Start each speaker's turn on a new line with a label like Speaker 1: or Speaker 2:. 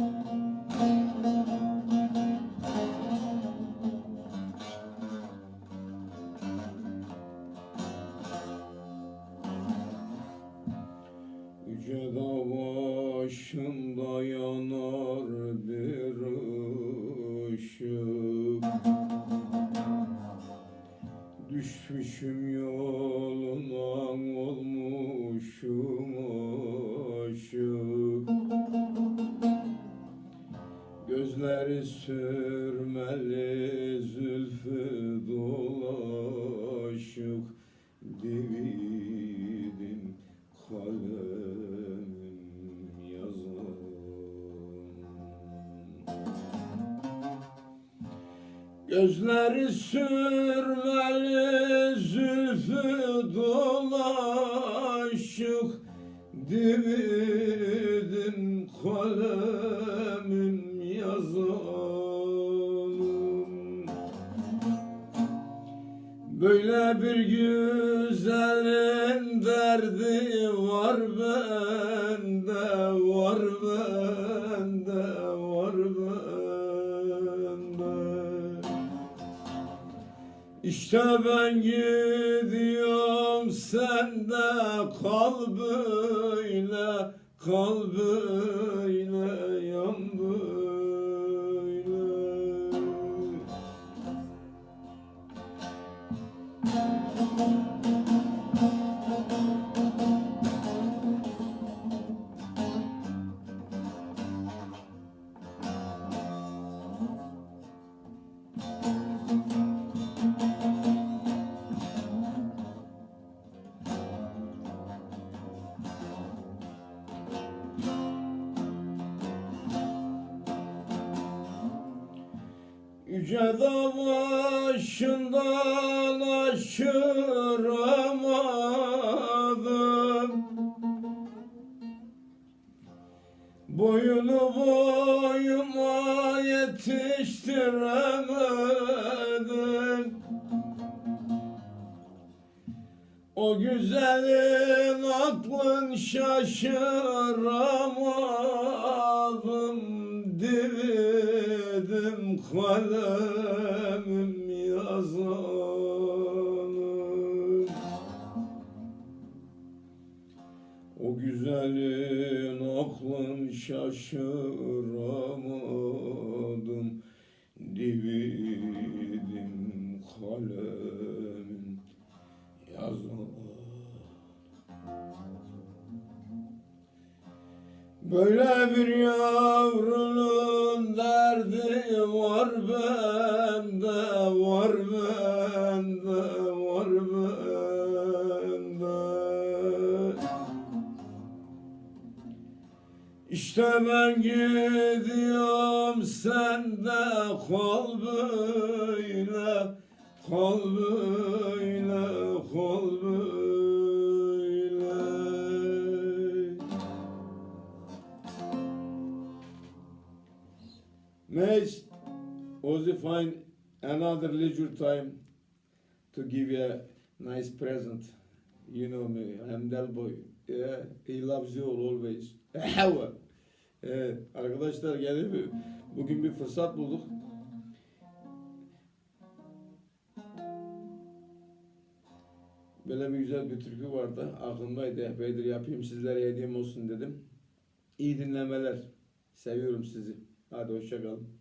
Speaker 1: Yüce dağ yanar bir ışık. Düşmüşüm yoluna olmuşum aşık Gözleri sürmeli zülfü dolaşık Dividim kalemim yazan Gözleri sürmeli zülfü dolaşık Dividim kalemim yazanım Böyle bir güzelin derdi var bende, var bende, var bende. İşte ben gidiyorum sen de kal böyle, kal böyle, Yüce dağ başından aşıramadım Boyunu boyuma yetiştiremedim. O güzelin aklın şaşıramadım Dividim kalemim yazanım. O güzelin aklın şaşıramadım Dividim kalemim yazanım. Böyle bir yavrunun var bende, var bende, var bende. İşte ben gidiyorum sen de kal böyle, kal böyle, kal May Ozzy find another leisure time to give you a nice present. You know me, I'm Del Boy. Yeah, he loves you always. evet, arkadaşlar geldi bir, bugün bir fırsat bulduk. Böyle bir güzel bir türkü vardı. Aklımdaydı. Epeydir yapayım sizlere hediyem olsun dedim. İyi dinlemeler. Seviyorum sizi. Hadi hoşça kalın.